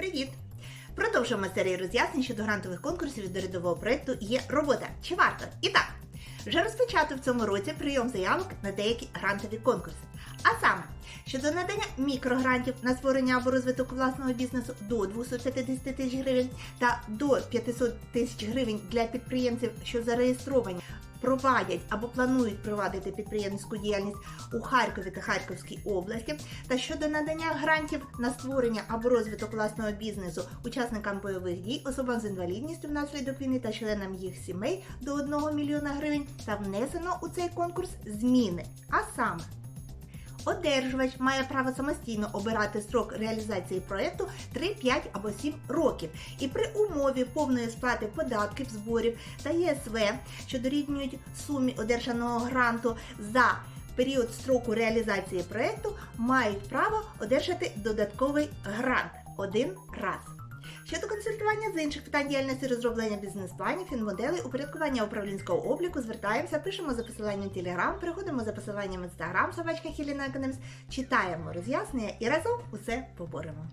Привіт! Продовжуємо серію роз'яснень щодо грантових конкурсів від урядового проєкту Є робота. Чи варто? І так, вже розпочато в цьому році прийом заявок на деякі грантові конкурси. А саме, щодо надання мікрогрантів на створення або розвиток власного бізнесу до 250 тисяч гривень та до 500 тисяч гривень для підприємців, що зареєстровані, провадять або планують провадити підприємницьку діяльність у Харкові та Харківській області, та щодо надання грантів на створення або розвиток власного бізнесу учасникам бойових дій, особам з інвалідністю внаслідок війни та членам їх сімей до 1 мільйона гривень та внесено у цей конкурс зміни. А саме Одержувач має право самостійно обирати строк реалізації проєкту 3, 5 або 7 років. І при умові повної сплати податків, зборів та ЄСВ, що дорівнюють сумі одержаного гранту за період строку реалізації проєкту, мають право одержати додатковий грант один раз. Щодо консультування з інших питань діяльності розроблення бізнес-планів, фінмоделей, упорядкування управлінського обліку, звертаємося, пишемо за посиланням Telegram, переходимо за посиланням Instagram, собачка Хіліна Економіс, читаємо роз'яснення і разом усе поборемо.